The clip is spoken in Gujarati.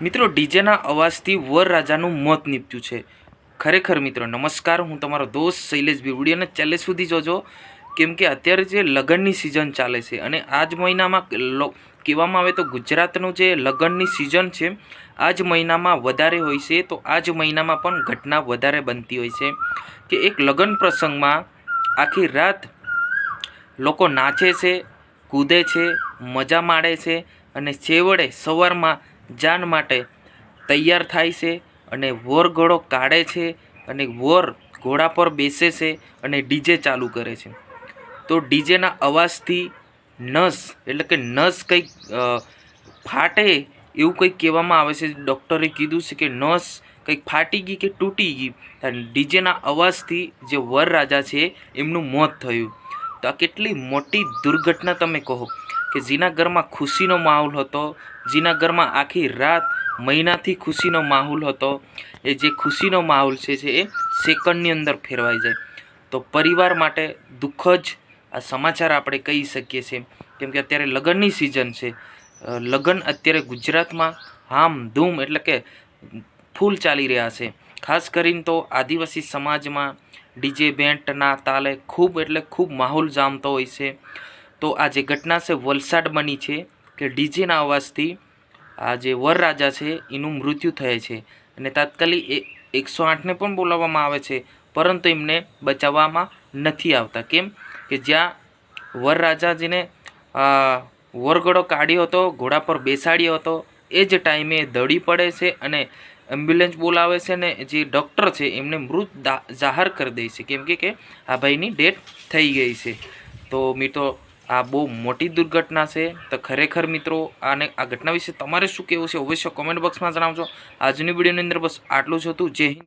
મિત્રો, ડીજેના અવાજથી વરરાજાનું મોત નીપજ્યું છે. ખરેખર મિત્રો, નમસ્કાર, હું તમારો દોસ્ત શૈલેષ અને છેલ્લે સુધી જોજો કેમ કે અત્યારે જે લગ્નની સિઝન ચાલે છે અને આ જ મહિનામાં કહેવામાં આવે તો ગુજરાતનું જે લગ્નની સિઝન છે આ જ મહિનામાં વધારે હોય છે, તો આ જ મહિનામાં પણ ઘટના વધારે બનતી હોય છે કે એક લગ્ન પ્રસંગમાં આખી રાત લોકો નાચે છે, કૂદે છે, મજા માણે છે અને છેવડે સવારમાં જાન માટે તૈયાર થાય છે અને વોર ઘોડો કાઢે છે અને વોર ઘોડા પર બેસે છે અને ડીજે ચાલુ કરે છે. તો ડીજેના અવાજથી નસ, એટલે કે નસ કંઈક ફાટે એવું કંઈક કહેવામાં આવે છે. ડૉક્ટરે કીધું છે કે નસ કંઈક ફાટી ગઈ કે તૂટી ગઈ. ડીજેના અવાજથી જે વર રાજા છે, એમનું મોત થયું. તો આ કેટલી મોટી દુર્ઘટના તમે કહો. કે જેના ઘરમાં ખુશીનો માહોલ હતો, જેના ઘરમાં આખી રાત મહિનાથી ખુશીનો માહોલ હતો. એ જે ખુશીનો માહોલ છે એ સેકન્ડની અંદર ફેરવાઈ જાય. તો પરિવાર માટે દુઃખ જ આ સમાચાર આપણે કહી શકીએ છીએ. કેમ કે અત્યારે લગ્નની સિઝન છે. લગ્ન અત્યારે ગુજરાતમાં હામ ધૂમ એટલે કે ફૂલ ચાલી રહ્યા છે. ખાસ કરીને તો આદિવાસી સમાજમાં ડીજે બેન્ટના તાલે ખૂબ એટલે ખૂબ માહોલ જામતો હોય છે. તો આ જે ઘટના છે, વલસાડ બની છે કે ડીજેના અવાજથી આ જે વરરાજા છે, એનું મૃત્યુ થયે છે. અને તાત્કાલિક એ એકસો આઠને પણ બોલાવવામાં આવે છે, પરંતુ એમને બચાવવામાં નથી આવતા. કેમ કે જ્યાં વરરાજાજીને વરઘોડો કાઢ્યો હતો, ઘોડા પર બેસાડ્યો હતો, એ જ ટાઈમે દડી પડે છે અને એમ્બ્યુલન્સ બોલાવે છે ને જે ડૉક્ટર છે, એમને મૃત જાહેર કરી દે છે. કેમ કે આ ભાઈની ડેથ થઈ ગઈ છે. તો મિત્રો આ બહુ મોટી દુર્ઘટના છે. તો ખરેખર મિત્રો, આને આ ઘટના વિશે તમારે શું કહેવું છે? અવશ્ય કોમેન્ટ બોક્સમાં જણાવજો. આજની વિડીયોની અંદર બસ આટલું જ હતું. હિન્દ.